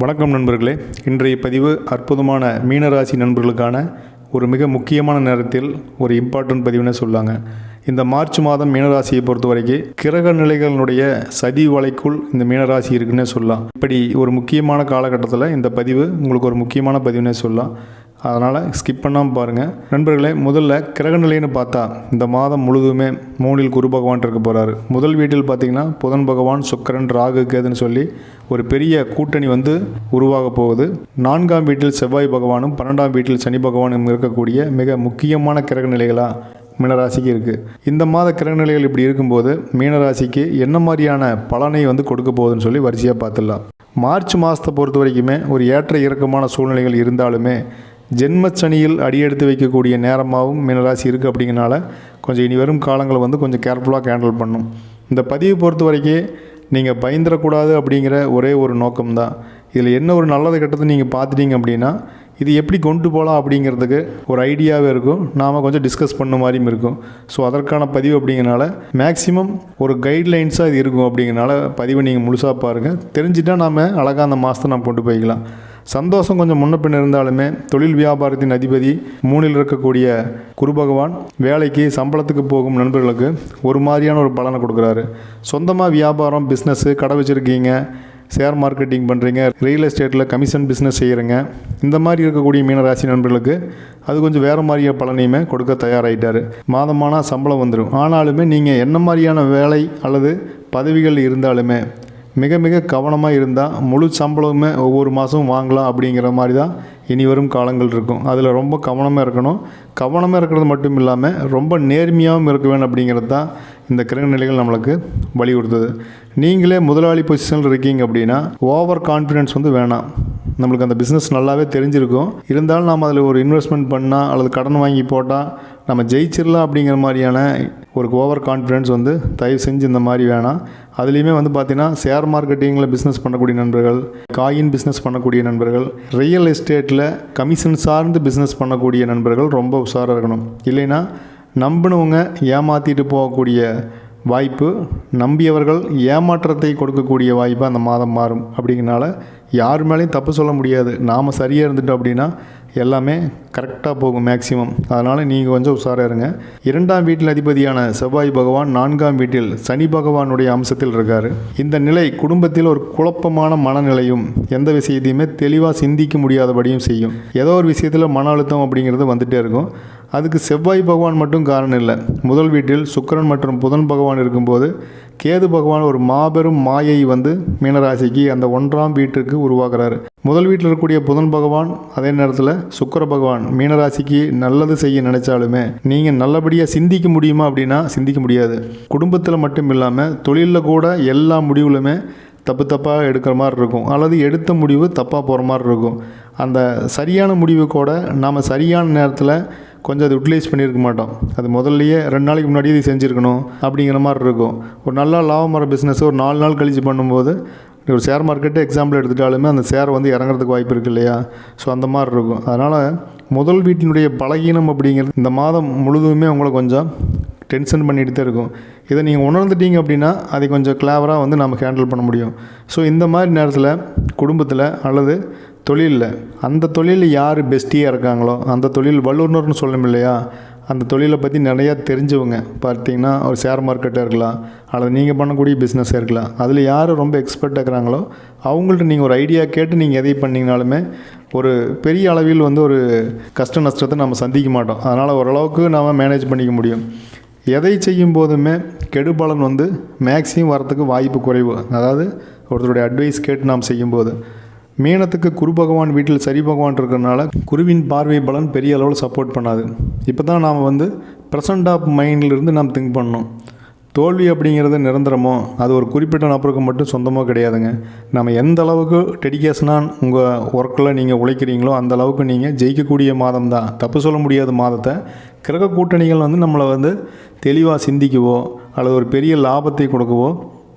வணக்கம் நண்பர்களே. இன்றைய பதிவு அற்புதமான மீனராசி நண்பர்களுக்கான ஒரு மிக முக்கியமான நேரத்தில் ஒரு இம்பார்ட்டன்ட் பதிவுன்னு சொல்லாங்க. இந்த மார்ச் மாதம் மீனராசியை பொறுத்த வரைக்கும் கிரக நிலைகளினுடைய சதி வலைக்குள் இந்த மீனராசி இருக்குன்னே சொல்லலாம். இப்படி ஒரு முக்கியமான காலகட்டத்தில் இந்த பதிவு உங்களுக்கு ஒரு முக்கியமான பதிவுன்னே சொல்லலாம். அதனால் ஸ்கிப் பண்ணாமல் பாருங்கள் நண்பர்களே முதல்ல கிரக நிலைன்னு பார்த்தா இந்த மாதம் முழுதுமே மூணில் குரு பகவான் இருக்க போகிறாரு முதல் வீட்டில் பார்த்தீங்கன்னா புதன் பகவான் சுக்கிரன் ராகு கேதுன்னு சொல்லி ஒரு பெரிய கூட்டணி வந்து உருவாக போகுது. நான்காம் வீட்டில் செவ்வாய் பகவானும் பன்னெண்டாம் வீட்டில் சனி பகவானும் இருக்கக்கூடிய மிக முக்கியமான கிரக நிலைகளாக மீனராசிக்கு இருக்குது இந்த மாத கிரகநிலைகள் இப்படி இருக்கும்போது மீனராசிக்கு என்ன மாதிரியான பலனை வந்து கொடுக்க போகுதுன்னு சொல்லி வரிசையாக பார்த்துடலாம். மார்ச் மாதத்தை பொறுத்த வரைக்குமே ஒரு ஏற்ற இறக்கமான சூழ்நிலைகள் இருந்தாலுமே ஜென்மச்சனியில் அடியெடுத்து வைக்கக்கூடிய நேரமாகவும் மீனராசி இருக்குது அப்படிங்கிறனால கொஞ்சம் இனி வரும் காலங்களை வந்து கொஞ்சம் கேர்ஃபுல்லாக ஹேண்டில் பண்ணும். இந்த பதிவு பொறுத்த வரைக்கும் நீங்கள் பயந்துடக்கூடாது அப்படிங்கிற ஒரே ஒரு நோக்கம்தான். இதில் என்ன ஒரு நல்லது கெட்டதை நீங்கள் பார்த்துட்டீங்க அப்படின்னா இது எப்படி கொண்டு போகலாம் அப்படிங்கிறதுக்கு ஒரு ஐடியாவே இருக்கும். நாம் கொஞ்சம் டிஸ்கஸ் பண்ண மாதிரியும் இருக்கும். ஸோ அதற்கான பதிவு அப்படிங்கிறனால மேக்ஸிமம் ஒரு கைட்லைன்ஸாக இது இருக்கும் அப்படிங்கிறனால பதிவை நீங்கள் முழுசாக பாருங்கள் தெரிஞ்சுட்டா நாம் அழகாக அந்த மாதத்தை நம்ம கொண்டு போய்க்கலாம். சந்தோஷம் கொஞ்சம் முன்ன பின்ன இருந்தாலுமே தொழில் வியாபாரத்தின் அதிபதி மூணில் இருக்கக்கூடிய குரு பகவான் வேலைக்கு சம்பளத்துக்கு போகும் நண்பர்களுக்கு ஒரு மாதிரியான ஒரு பலனை கொடுக்குறாரு. சொந்தமாக வியாபாரம் பிஸ்னஸ்ஸு கடை வச்சுருக்கீங்க ஷேர் மார்க்கெட்டிங் பண்ணுறீங்க ரியல் எஸ்டேட்டில் கமிஷன் பிஸ்னஸ் செய்கிறீங்க இந்த மாதிரி இருக்கக்கூடிய மீனராசி நண்பர்களுக்கு அது கொஞ்சம் வேறு மாதிரியான பலனையுமே கொடுக்க தயாராகிட்டார் மாதமானால் சம்பளம் வந்துடும் ஆனாலுமே நீங்கள் என்ன மாதிரியான வேலை அல்லது பதவிகள் இருந்தாலுமே மிக மிக கவனமாக இருந்தால் முழு சம்பளமுமே ஒவ்வொரு மாதமும் வாங்கலாம் அப்படிங்கிற மாதிரி தான் இனி வரும் காலங்கள் இருக்கும். அதில் ரொம்ப கவனமாக இருக்கணும். கவனமாக இருக்கிறது மட்டும் இல்லாமல் ரொம்ப நேர்மையாகவும் இருக்க வேணும் அப்படிங்கிறது தான் இந்த கிரக நிலைகள் நம்மளுக்கு வலியுறுத்துது. நீங்களே முதலாளி பொசிஷனில் இருக்கீங்க அப்படின்னா ஓவர் கான்ஃபிடென்ஸ் வந்து வேணாம். நம்மளுக்கு அந்த பிஸ்னஸ் நல்லாவே தெரிஞ்சிருக்கும். இருந்தாலும் நாம் அதில் ஒரு இன்வெஸ்ட்மெண்ட் பண்ணால் அல்லது கடன் வாங்கி போட்டால் நம்ம ஜெயிச்சிடலாம் அப்படிங்கிற மாதிரியான ஒரு ஓவர் கான்ஃபிடென்ஸ் வந்து தயவு செஞ்சு இந்த மாதிரி வேணாம். அதுலேயுமே வந்து பார்த்தீங்கன்னா ஷேர் மார்க்கெட்டிங்கில் பிஸ்னஸ் பண்ணக்கூடிய நண்பர்கள் காயின் பிஸ்னஸ் பண்ணக்கூடிய நண்பர்கள் ரியல் எஸ்டேட்டில் கமிஷன் சார்ந்து பிஸ்னஸ் பண்ணக்கூடிய நண்பர்கள் ரொம்ப உஷாராக இருக்கணும். இல்லைன்னா நம்பினவங்க ஏமாற்றிட்டு போகக்கூடிய வாய்ப்பு நம்பியவர்கள் ஏமாற்றத்தை கொடுக்கக்கூடிய வாய்ப்பு அந்த மாதம் மாறும். அப்படிங்கிறனால யார் மேலேயும் தப்பு சொல்ல முடியாது. நாம் சரியாக இருந்துட்டோம் அப்படின்னா எல்லாமே கரெக்டாக போகும் மேக்சிமம் அதனால் நீங்கள் கொஞ்சம் உஷாராக இருங்க. இரண்டாம் வீட்டில் அதிபதியான செவ்வாய் பகவான் நான்காம் வீட்டில் சனி பகவானுடைய அம்சத்தில் இருக்கார். இந்த நிலை குடும்பத்தில் ஒரு குழப்பமான மனநிலையும் எந்த விஷயத்தையுமே தெளிவாக சிந்திக்க முடியாதபடியும் செய்யும். ஏதோ ஒரு விஷயத்தில் மன அழுத்தம் அப்படிங்கிறது வந்துகிட்டே இருக்கும். அதுக்கு செவ்வாய் பகவான் மட்டும் காரணம் இல்லை. முதல் வீட்டில் சுக்கிரன் மற்றும் புதன் பகவான் இருக்கும்போது கேது பகவான் ஒரு மாபெரும் மாயை வந்து மீனராசிக்கு அந்த ஒன்றாம் வீட்டிற்கு உருவாக்குறாரு முதல் வீட்டில் இருக்கக்கூடிய புதன் பகவான் அதே நேரத்தில் சுக்கிர பகவான் மீனராசிக்கு நல்லது செய்ய நினைச்சாலுமே நீங்கள் நல்லபடியாக சிந்திக்க முடியுமா அப்படின்னா சிந்திக்க முடியாது. குடும்பத்தில் மட்டும் இல்லாமல் தொழிலில் கூட எல்லா முடிவுகளுமே தப்பு தப்பாக எடுக்கிற மாதிரி இருக்கும். அல்லது எடுத்த முடிவு தப்பாக போகிற மாதிரி இருக்கும். அந்த சரியான முடிவு கூட நாம் சரியான நேரத்தில் கொஞ்சம் அதை யூட்டிலைஸ் பண்ணியிருக்க மாட்டோம். அது முதல்லையே ரெண்டு நாளைக்கு முன்னாடியே இது செஞ்சுருக்கணும் அப்படிங்கிற மாதிரி இருக்கும். ஒரு நல்லா லாபம் வர பிஸ்னஸ் ஒரு நாலு நாள் கழித்து பண்ணும்போது ஒரு ஷேர் மார்க்கெட்டு எக்ஸாம்பிள் எடுத்துட்டாலுமே அந்த ஷேர் வந்து இறங்குறதுக்கு வாய்ப்பு இருக்குது இல்லையா? ஸோ அந்த மாதிரி இருக்கும். அதனால் முதல் வீட்டினுடைய பலகீனம் அப்படிங்கிறது இந்த மாதம் முழுதுமே உங்களை கொஞ்சம் டென்ஷன் பண்ணிட்டு தான் இருக்கும். இதை நீங்கள் உணர்ந்துட்டீங்க அப்படின்னா அதை கொஞ்சம் கிளாவராக வந்து நம்ம ஹேண்டில் பண்ண முடியும். ஸோ இந்த மாதிரி நேரத்தில் குடும்பத்தில் அல்லது தொழிலில். அந்த தொழிலில் யார் பெஸ்ட்டியாக இருக்காங்களோ அந்த தொழில் வல்லுநர்னு சொல்லணும் இல்லையா? அந்த தொழிலை பற்றி நிறையா தெரிஞ்சவங்க பார்த்தீங்கன்னா ஒரு ஷேர் மார்க்கெட்டாக இருக்கலாம் அல்லது நீங்கள் பண்ணக்கூடிய பிஸ்னஸாக இருக்கலாம். அதில் யார் ரொம்ப எக்ஸ்பர்ட்டாக இருக்கிறாங்களோ அவங்கள்ட்ட நீங்கள் ஒரு ஐடியா கேட்டு நீங்கள் எதை பண்ணிங்கனாலுமே ஒரு பெரிய அளவில் வந்து ஒரு கஷ்ட நஷ்டத்தை நம்ம சந்திக்க மாட்டோம். அதனால் ஓரளவுக்கு நாம் மேனேஜ் பண்ணிக்க முடியும். எதை செய்யும் போதுமே கெடுபலன் வந்து மேக்ஸிமம் வரத்துக்கு வாய்ப்பு குறைவு. அதாவது ஒருத்தருடைய அட்வைஸ் கேட்டு நாம் செய்யும்போது. மீனத்துக்கு குரு பகவான் வீட்டில் சரி பகவான் இருக்கிறதுனால குருவின் பார்வை பலன் பெரிய அளவில் சப்போர்ட் பண்ணாது. இப்போ தான் நாம் வந்து ப்ரெசண்ட் ஆஃப் மைண்ட்லேருந்து நாம் திங்க் பண்ணணும். தோல்வி அப்படிங்கிறது நிரந்தரமோ? அது ஒரு குறிப்பிட்ட நபருக்கு மட்டும் சொந்தமாக கிடையாதுங்க. நம்ம எந்த அளவுக்கு டெடிக்கேஷனாக உங்கள் ஒர்க்கில் நீங்கள் உழைக்கிறீங்களோ அந்த அளவுக்கு நீங்கள் ஜெயிக்கக்கூடிய மாதம் தான். தப்பு சொல்ல முடியாத மாதத்தை கிரக கூட்டணிகள் வந்து நம்மளை வந்து தெளிவாக சிந்திக்கவோ அல்லது ஒரு பெரிய லாபத்தை கொடுக்கவோ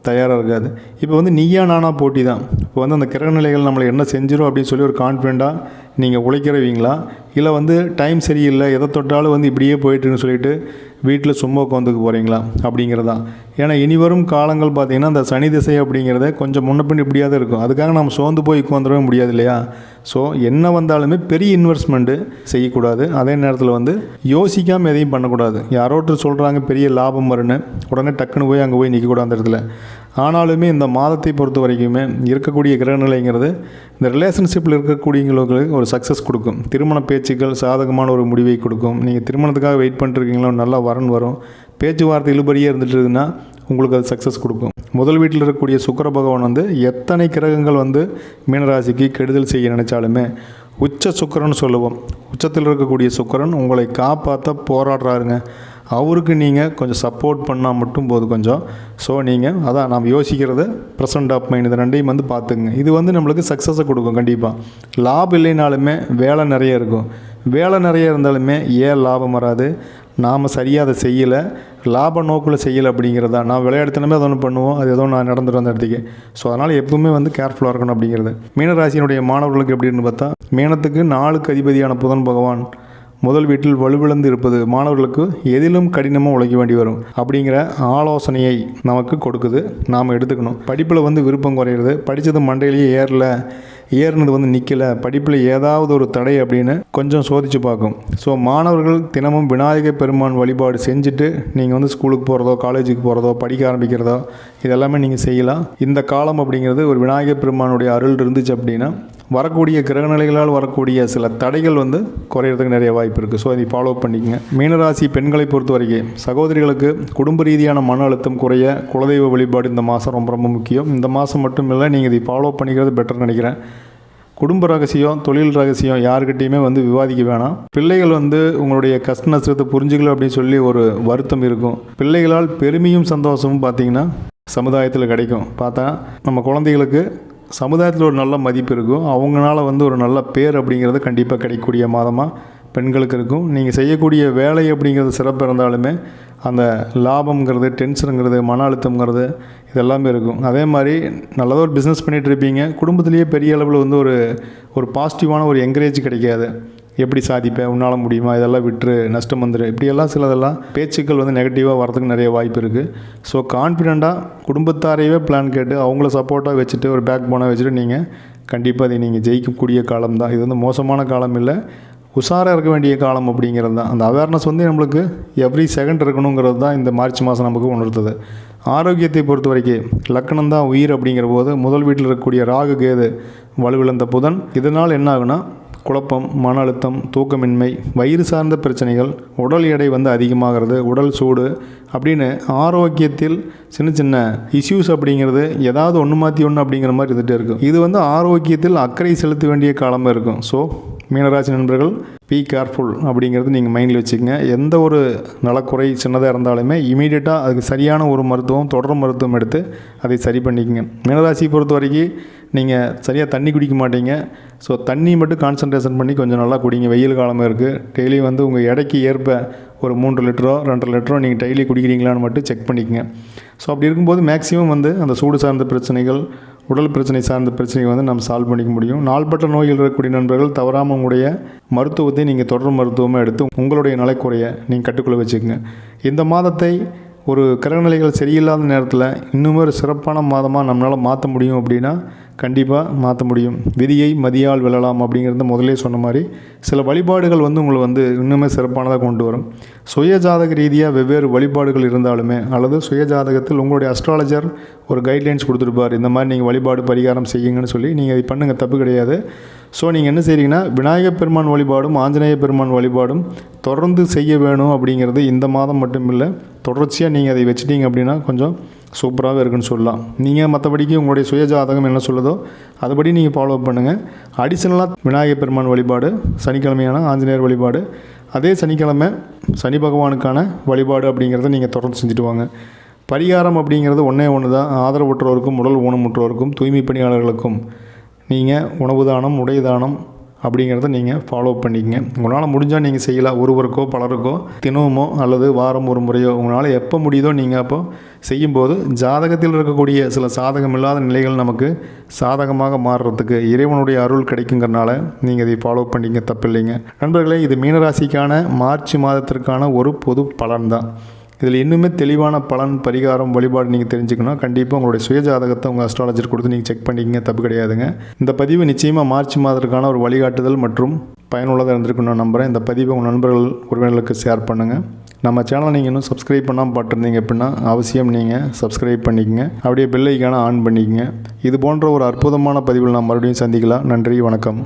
தயாராக இருக்காது. இப்போ வந்து நீயா நானா போட்டி தான். இப்போ வந்து அந்த கிரகநிலைகள் நம்மளை என்ன செஞ்சிடும் அப்படின்னு சொல்லி ஒரு கான்ஃபிடெண்ட்டாக நீங்கள் உழைக்கிறவீங்களா? இல்லை வந்து டைம் சரியில்லை எதை தொட்டாலும் வந்து இப்படியே போயிட்டுருன்னு சொல்லிட்டு வீட்டில் சும்மா உட்காந்துக்கு போகிறீங்களா அப்படிங்கிறது. தான் ஏன்னா இனி வரும் காலங்கள் பார்த்திங்கன்னா அந்த சனி திசை அப்படிங்கிறத கொஞ்சம் முன்ன பின் இப்படியாவது இருக்கும். அதுக்காக நம்ம சோர்ந்து போய் உட்காந்துடவே முடியாது இல்லையா? ஸோ என்ன வந்தாலுமே பெரிய இன்வெஸ்ட்மெண்ட்டு செய்யக்கூடாது. அதே நேரத்தில் வந்து யோசிக்காமல் எதையும் பண்ணக்கூடாது. யாரோட்டு சொல்கிறாங்க பெரிய லாபம் வரும்னு உடனே டக்குன்னு போய் அங்கே போய் நிற்கக்கூடாது அந்த இடத்துல. ஆனாலுமே இந்த மாதத்தை பொறுத்த வரைக்குமே இருக்கக்கூடிய கிரகநிலைங்கிறது இந்த ரிலேஷன்ஷிப்பில் இருக்கக்கூடியவங்களுக்கு ஒரு சக்ஸஸ் கொடுக்கும். திருமண பேச்சுக்கள் சாதகமான ஒரு முடிவை கொடுக்கும். நீங்கள் திருமணத்துக்காக வெயிட் பண்ணிருக்கீங்களோ நல்லா வரன் வரும். பேச்சுவார்த்தை இழுபடியே இருந்துட்டு இருக்குன்னா உங்களுக்கு அது சக்ஸஸ் கொடுக்கும். முதல் வீட்டில் இருக்கக்கூடிய சுக்கிர பகவான் வந்து எத்தனை கிரகங்கள் வந்து மீனராசிக்கு கெடுதல் செய்ய நினைச்சாலுமே உச்ச சுக்கிரன்னு சொல்லுவோம். உச்சத்தில் இருக்கக்கூடிய சுக்கிரன் உங்களை காப்பாற்ற போராடுறாருங்க. அவருக்கு நீங்கள் கொஞ்சம் சப்போர்ட் பண்ணால் மட்டும் போது கொஞ்சம். ஸோ நீங்கள் அதான் நாம் யோசிக்கிறத ப்ரெசன்ட் ஆஃப் மைண்ட் இது ரெண்டையும் வந்து பார்த்துக்குங்க. இது வந்து நம்மளுக்கு சக்ஸஸை கொடுக்கும் கண்டிப்பாக லாபம் இல்லைனாலுமே வேலை நிறைய இருக்கும். வேலை நிறைய இருந்தாலுமே ஏன் லாபம் வராது? நாம் சரியாக அதை செய்யலை. லாப நோக்கில் செய்யலை அப்படிங்கிறதா நான் விளையாடுத்தனமே அதை ஒன்று பண்ணுவோம். அது ஏதோ நான் நடந்துட்டு வந்த இடத்துக்கு. ஸோ அதனால் எப்பவுமே வந்து கேர்ஃபுல்லாக இருக்கணும் அப்படிங்கிறது. மீனராசியினுடைய மாணவர்களுக்கு எப்படின்னு பார்த்தா மீனத்துக்கு நாளுக்கு அதிபதியான புதன் பகவான் முதல் வீட்டில் வலுவிழந்து இருப்பது மாணவர்களுக்கு எதிலும் கடினமாக உழைக்க வேண்டி வரும். அப்படிங்கிற ஆலோசனையை நமக்கு கொடுக்குது. நாம் எடுத்துக்கணும். படிப்பில் வந்து விருப்பம் குறையிறது. படித்தது மண்டையிலேயே ஏறல. ஏறினது வந்து நிற்கலை படிப்பில் ஏதாவது ஒரு தடை அப்படின்னு கொஞ்சம் சோதித்து பார்க்கும். ஸோ மாணவர்கள் தினமும் விநாயகர் பெருமான் வழிபாடு செஞ்சுட்டு நீங்கள் வந்து ஸ்கூலுக்கு போகிறதோ காலேஜுக்கு போகிறதோ படிக்க ஆரம்பிக்கிறதோ இதெல்லாமே நீங்கள் செய்யலாம். இந்த காலம் அப்படிங்கிறது ஒரு விநாயகர் பெருமானுடைய அருள் இருந்துச்சு அப்படின்னா வரக்கூடிய கிரகநிலைகளால் வரக்கூடிய சில தடைகள் வந்து குறையிறதுக்கு நிறைய வாய்ப்பு இருக்குது ஸோ அதை ஃபாலோ பண்ணிக்கங்க. மீனராசி பெண்களை பொறுத்த வரைக்கும் சகோதரிகளுக்கு குடும்ப ரீதியான மன அழுத்தம் குறைய குலதெய்வ வழிபாடு இந்த மாதம் ரொம்ப ரொம்ப முக்கியம். இந்த மாதம் மட்டும் இல்லை நீங்கள் இதை ஃபாலோ பண்ணிக்கிறது பெட்டர் நினைக்கிறேன். குடும்ப ரகசியம் தொழில் ரகசியம் யாருக்கிட்டேயுமே வந்து விவாதிக்க வேணாம். பிள்ளைகள் வந்து உங்களுடைய கஷ்ட நஷ்டத்தை புரிஞ்சுக்கல அப்படின்னு சொல்லி ஒரு வருத்தம் இருக்கும். பிள்ளைகளால் பெருமையும் சந்தோஷமும் பார்த்தீங்கன்னா சமுதாயத்தில் கிடைக்கும். பார்த்தா நம்ம குழந்தைகளுக்கு சமுதாயத்தில் ஒரு நல்ல மதிப்பு இருக்கும். அவங்களால வந்து ஒரு நல்ல பேர் அப்படிங்கிறது கண்டிப்பாக கிடைக்கக்கூடிய மாதமாக பெண்களுக்கு இருக்கும். நீங்கள் செய்யக்கூடிய வேலை அப்படிங்கிறது சிறப்பு இருந்தாலுமே அந்த லாபம்ங்கிறது டென்ஷனுங்கிறது மன அழுத்தம்ங்கிறது இதெல்லாமே இருக்கும். அதே மாதிரி நல்லதாக ஒரு பிஸ்னஸ் பண்ணிகிட்டு இருப்பீங்க. குடும்பத்திலேயே பெரிய அளவில் வந்து ஒரு ஒரு பாசிட்டிவான ஒரு என்கரேஜ் கிடைக்காது. எப்படி சாதிப்பேன் உன்னால் முடியுமா இதெல்லாம் விட்டுரு நஷ்டம் வந்துடும் இப்படியெல்லாம் சிலதெல்லாம் பேச்சுக்கள் வந்து நெகட்டிவாக வரதுக்கு நிறைய வாய்ப்பு இருக்குது ஸோ கான்ஃபிடெண்ட்டாக குடும்பத்தாரையவே பிளான் கேட்டு அவங்கள சப்போர்ட்டாக வச்சுட்டு ஒரு பேக் போனாக வச்சுட்டு நீங்கள் கண்டிப்பாக அதை நீங்கள் ஜெயிக்கக்கூடிய காலம் தான். இது வந்து மோசமான காலம் இல்லை. உஷாராக இருக்க வேண்டிய காலம் அப்படிங்கிறது தான். அந்த அவேர்னஸ் வந்து நம்மளுக்கு எவ்ரி செகண்ட் இருக்கணுங்கிறது தான் இந்த மார்ச் மாதம் நமக்கு உணர்த்துது. ஆரோக்கியத்தை பொறுத்த வரைக்கும் லக்கணம் தான் உயிர் அப்படிங்கிற போது முதல் வீட்டில் இருக்கக்கூடிய ராகு கேது வலுவிழந்த புதன் இதனால் என்ன ஆகுனா குழப்பம் மன அழுத்தம் தூக்கமின்மை வயிறு சார்ந்த பிரச்சனைகள் உடல் எடை வந்து அதிகமாகிறது உடல் சூடு அப்படின்னு ஆரோக்கியத்தில் சின்ன சின்ன இஷ்யூஸ் அப்படிங்கிறது ஏதாவது ஒன்று மாற்றி ஒன்று அப்படிங்கிற மாதிரி இருந்துகிட்டே இருக்கும். இது வந்து ஆரோக்கியத்தில் அக்கறை செலுத்த வேண்டிய காலமாக இருக்கும். ஸோ மீனராசி நண்பர்கள் பி கேர்ஃபுல் அப்படிங்கிறது நீங்கள் மைண்டில் வச்சுக்கோங்க. எந்த ஒரு நலக்குறை சின்னதாக இருந்தாலுமே இமீடியட்டாக அதுக்கு சரியான ஒரு மருத்துவம் தொடர் மருத்துவம் எடுத்து அதை சரி பண்ணிக்கங்க. மீனராசியை பொறுத்த வரைக்கும் நீங்கள் சரியாக தண்ணி குடிக்க மாட்டீங்க. ஸோ தண்ணி மட்டும் கான்சன்ட்ரேஷன் பண்ணி கொஞ்சம் நல்லா குடிங்க. வெயில் காலமாக இருக்குது டெய்லி வந்து உங்கள் எடைக்கு ஏற்ப ஒரு மூன்று லிட்டரோ ரெண்டரை லிட்டரோ நீங்கள் டெய்லி குடிக்கிறீங்களான்னு மட்டும் செக் பண்ணிக்கங்க. ஸோ அப்படி இருக்கும்போது மேக்ஸிமம் வந்து அந்த சூடு சார்ந்த பிரச்சனைகள் உடல் பிரச்சனை சார்ந்த பிரச்சனையை வந்து நம்ம சால்வ் பண்ணிக்க முடியும். நாள்பட்ட நோய்கள் இருக்கக்கூடிய நண்பர்கள் தவறாமல் உங்களுடைய மருத்துவத்தை நீங்கள் தொடர் மருத்துவமாக எடுத்து உங்களுடைய நலைக்குறையை நீங்கள் கட்டுக்குள்ளே வச்சுக்கோங்க. இந்த மாதத்தை ஒரு கிரகநிலைகள் சரியில்லாத நேரத்தில் இன்னுமே ஒரு சிறப்பான மாதமாக நம்மளால் மாற்ற முடியும் அப்படின்னா கண்டிப்பாக மாற்ற முடியும். விதியை மதியால் வெல்லலாம் அப்படிங்கிறத முதலே சொன்ன மாதிரி சில வழிபாடுகள் வந்து உங்களை வந்து இன்னுமே சிறப்பானதாக கொண்டு வரும். சுய ஜாதக ரீதியாக வெவ்வேறு வழிபாடுகள் இருந்தாலுமே அல்லது சுய ஜாதகத்தில் உங்களுடைய அஸ்ட்ராலஜர் ஒரு கைட்லைன்ஸ் கொடுத்துருப்பார். இந்த மாதிரி நீங்கள் வழிபாடு பரிகாரம் செய்யுங்கன்னு சொல்லி நீங்கள் அதை பண்ணுங்கள் தப்பு கிடையாது. ஸோ நீங்கள் என்ன செய்கிறீங்கன்னா விநாயகர் பெருமான் வழிபாடும் ஆஞ்சநேய பெருமான் வழிபாடும் தொடர்ந்து செய்ய வேணும் அப்படிங்கிறது இந்த மாதம் மட்டும் இல்லை தொடர்ச்சியாக நீங்கள் அதை வச்சுட்டீங்க அப்படின்னா கொஞ்சம் சூப்பராகவே இருக்குன்னு சொல்லலாம். நீங்கள் மற்றபடிக்கு உங்களுடைய சுய ஜாதகம் என்ன சொல்லுதோ அதுபடி நீங்கள் ஃபாலோ பண்ணுங்கள் அடிஷ்னலாக விநாயகர் பெருமான் வழிபாடு சனிக்கிழமையான ஆஞ்சநேயர் வழிபாடு அதே சனிக்கிழமை சனி பகவானுக்கான வழிபாடு அப்படிங்கிறத நீங்கள் தொடர்ந்து செஞ்சுட்டு வாங்க. பரிகாரம் அப்படிங்கிறது ஒன்றே ஒன்று தான். ஆதரவுற்றோருக்கும் உடல் ஊனமுற்றோருக்கும் தூய்மை பணியாளர்களுக்கும். நீங்கள் உணவு தானம் உடை தானம் அப்படிங்கிறத நீங்கள் ஃபாலோ பண்ணிக்கங்க. உங்களால் முடிஞ்சால் நீங்கள் செய்யலாம். ஒருவருக்கோ பலருக்கோ தினமோ அல்லது வாரம் ஒரு முறையோ உங்களால் எப்போ முடியுதோ நீங்கள் அப்போ செய்யும்போது ஜாதகத்தில் இருக்கக்கூடிய சில சாதகம் இல்லாத நிலைகள் நமக்கு சாதகமாக மாறுறதுக்கு இறைவனுடைய அருள் கிடைக்குங்கிறனால நீங்கள் இதை ஃபாலோ பண்ணிங்க தப்பில்லைங்க. நண்பர்களே இது மீனராசிக்கான மார்ச் மாதத்திற்கான ஒரு பொது பலன் தான் இதில் இன்னுமே தெளிவான பலன் பரிகாரம் வழிபாடு நீங்கள் தெரிஞ்சுக்கணும் கண்டிப்பாக உங்களுடைய சுய ஜாதகத்தை உங்கள் அஸ்ட்ராலஜர் கொடுத்து நீங்கள் செக் பண்ணிக்கிங்க தப்பு கிடையாதுங்க. இந்த பதிவு நிச்சயமாக மார்ச் மாதத்திற்கான ஒரு வழிகாட்டுதல் மற்றும் பயனுள்ளதாக இருந்திருக்குன்னு நான் நம்புகிறேன் இந்த பதிவை உங்கள் நண்பர்கள் உறவினர்களுக்கு ஷேர் பண்ணுங்கள் நம்ம சேனலை நீங்கள் இன்னும் சப்ஸ்கிரைப் பண்ணாமல் பார்த்துருந்தீங்க அப்படின்னா அவசியம் நீங்கள் சப்ஸ்கிரைப் பண்ணிக்கங்க. அப்படியே பெல்லைக்கான ஆன் பண்ணிக்கங்க. இது போன்ற ஒரு அற்புதமான பதிவில் நான் மறுபடியும் சந்திக்கலாம். நன்றி வணக்கம்.